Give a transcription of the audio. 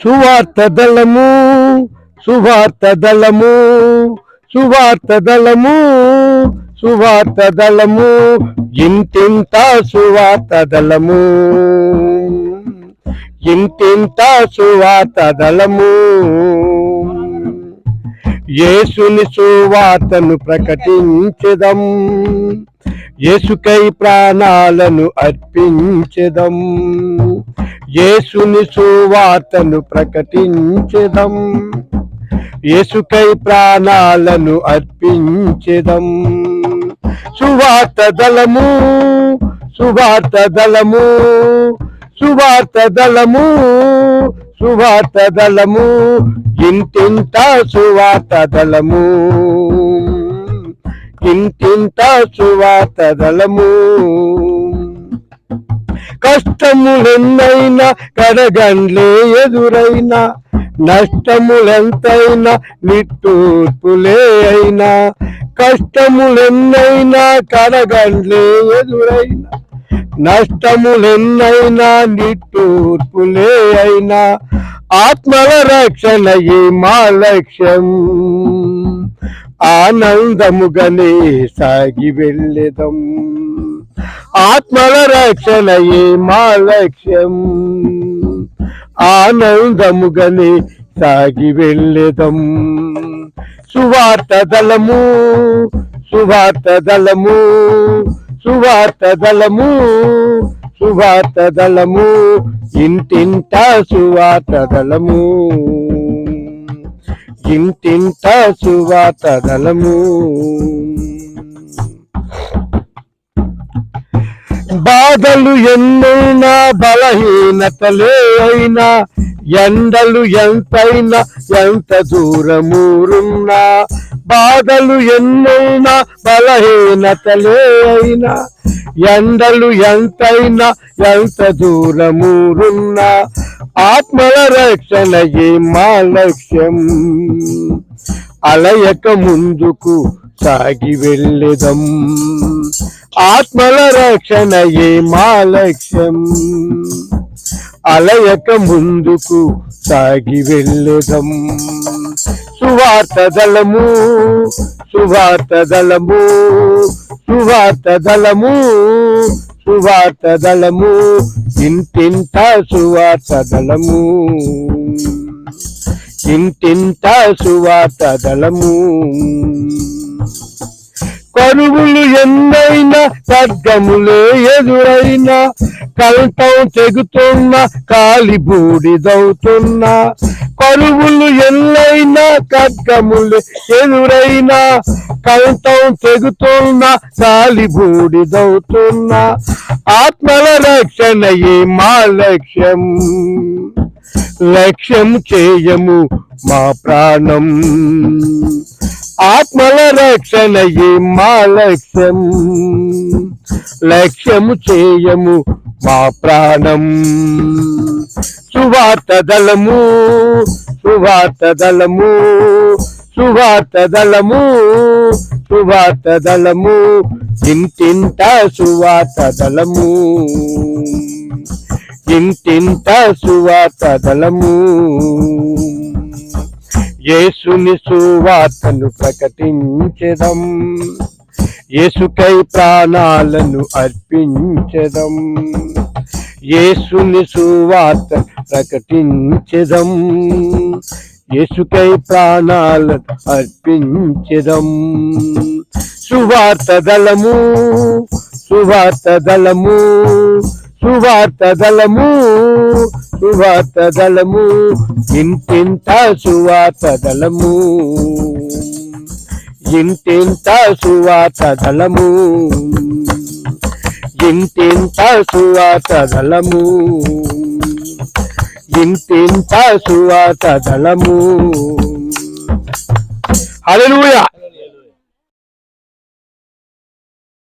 సువార్త దళము సువార్త దళము సువార్త దళము సువార్త దళము ఇంటింత సువార్త దళము. ఇంటింత సువార్త దళము. యేసుని సువార్తను ప్రకటించదం. యేసుకై ప్రాణాలను అర్పించదం. యేసుని సువార్తను ప్రకటించదం. యేసుకై ప్రాణాలను అర్పించదం. సువార్త దళము సువార్త దళము సువార్త దళము సువార్త దళము ఇంటింత సువార్త దళము. ఇంటింత సువార్త దళము. కష్టములెన్నైనా కడగండ్లే ఎదురైనా నష్టములెంతైనా నిట్టూర్పులే అయినా కష్టములెన్నైనా కడగండ్లే ఎదురైనా. నష్టములెన్నైనా నిట్టూర్పులే అయినా ఆత్మల రక్షణయే మా లక్ష్యం. ఆనందముగనే సాగి వెళ్ళెదం. ఆత్మల రక్షణయే మా లక్ష్యం. ఆనందముగనే సాగి వెళ్ళెదం. సువార్త దళము సువార్త దళము సువార్త దళము సువార్త దళము ఇంటింట సువార్త దళము. ఇంటింట సువార్త దళము. బాధలు ఎన్నైనా బలహీనతలే అయినా ఎండలు ఎంతైనా ఎంత దూరమూరున్నా బాధలు ఎన్నైనా బలహీనతలే అయినా ఎండలు ఎంతైనా ఎంత దూరమూరున్నా ఆత్మల రక్షణయే మా లక్ష్యం? అలయక ముందుకు సాగి వెళ్ళెదం. ఆత్మల రక్షణయే మా లక్ష్యం? అలయక ముందుకు సాగి వెళ్ళెదం. సువార్త దళము సువార్త దళము సువార్త దళము సువార్త దళము ఇంటింత సువార్త దళము ఇంటింత సువార్త దళము కరువులు ఎన్నైనా ఖడ్గములే ఎదురైనా కల్పం తెగుతున్నా కాలి బూడిదవుతున్నా పరుగులు ఎల్లైనా కగ్గములు ఎదురైనా కంఠం తెగుతున్నా కాలి బూడిదవుతున్నా. ఆత్మల రక్షణయే మా లక్ష్యం. లక్ష్యం చేయము మా ప్రాణం. ఆత్మల రక్షణయే మా లక్ష్యం. లక్ష్యము చేయము మా ప్రాణం. సువార్త దళము సువార్త దళము సువార్త దళము సువార్త దళము ఇంటింట సువార్త దళము ఇంటింట సువార్త దళము యేసుని సువార్తను ప్రకటించదం యేసుకై ప్రాణాలను అర్పించదం. యేసుని సువార్త ప్రకటించదం. యేసుకై ప్రాణాలు అర్పించదం. సువార్త దళము సువార్త దళము సువార్త దళము సువార్త దళము ఇంటింత సువార్త దళము. ఇంటింత సువార్త దళము. ఇంతింత సువార్త దళము. ఇంటింత సువార్త దళము. హల్లెలూయా.